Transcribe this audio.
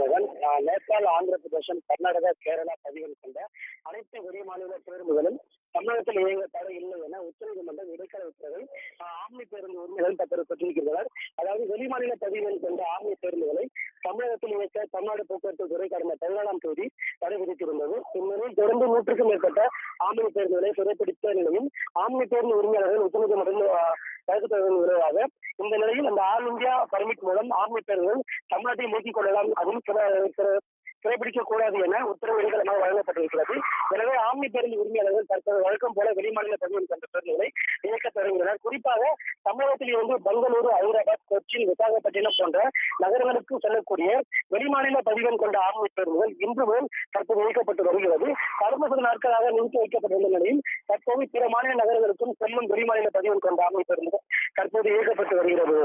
மோகன் ஆஹ் நேபாள் ஆந்திர பிரதேசம் கர்நாடகா கேரளா பதிவன் கொண்ட அனைத்து வெளிமாநில பேருந்துகளும் தமிழகத்தில் இயங்க தடை இல்லை என உச்சநீதிமன்றம் இடைக்கால உத்தரவை ஆம்னி பேருந்து உரிமைகள் தற்போது பெற்றிருக்கின்றனர். அதாவது வெளிமாநில பதிவெண் கொண்ட ஆம்னி பேருந்துகளை தமிழகத்தில் இயக்க தமிழ்நாடு போக்குவரத்து துறை கடந்த பதினாலாம் தேதி தடை விதித்திருந்தது இந்நிலையில் தொடர்ந்து நூற்றுக்கும் மேற்பட்ட ஆம்னி பேருந்துகளை சிறைப்பிடித்த நிலையில் ஆம்னி பேருந்து உரிமையாளர்கள் உச்சநீதிமன்றம் ஆஹ் விளைவாக இந்த நிலையில் அந்த ஆல் இந்தியா பர்மிட் மூலம் ஆர்மி பேர்கள் தமிழ்நாட்டை இயக்கிக் கொள்ளலாம். அதுவும் சில சிறைபிடிக்க கூடாது என உத்தரவு இடைக்காலமாக வழங்கப்பட்டிருக்கிறது. எனவே ஆம்னி பேருந்து உரிமையாளர்கள் தற்போது வழக்கம் போல வெளிமாநில பதிவு சென்ற பேருந்துகளை வருகின்றனர் குறிப்பாக தமிழகத்தில் இருந்து பெங்களூரு ஹைதராபாத் கொச்சின் விசாகப்பட்டினம் போன்ற நகரங்களுக்கு செல்லக்கூடிய வெளிமாநில பதிவெண் கொண்ட ஆர்வம் பேருந்துகள் இன்று முதல் தற்போது நீக்கப்பட்டு வருகிறது. கடந்த சில நாட்களாக நிறுத்தி வைக்கப்பட்டுள்ள நிலையில் தற்போது பிற மாநில நகரங்களுக்கும் செல்லும் வெளிமாநில பதிவெண் கொண்ட ஆர்வம் பேருந்துகள் தற்போது இயக்கப்பட்டு வருகிறது.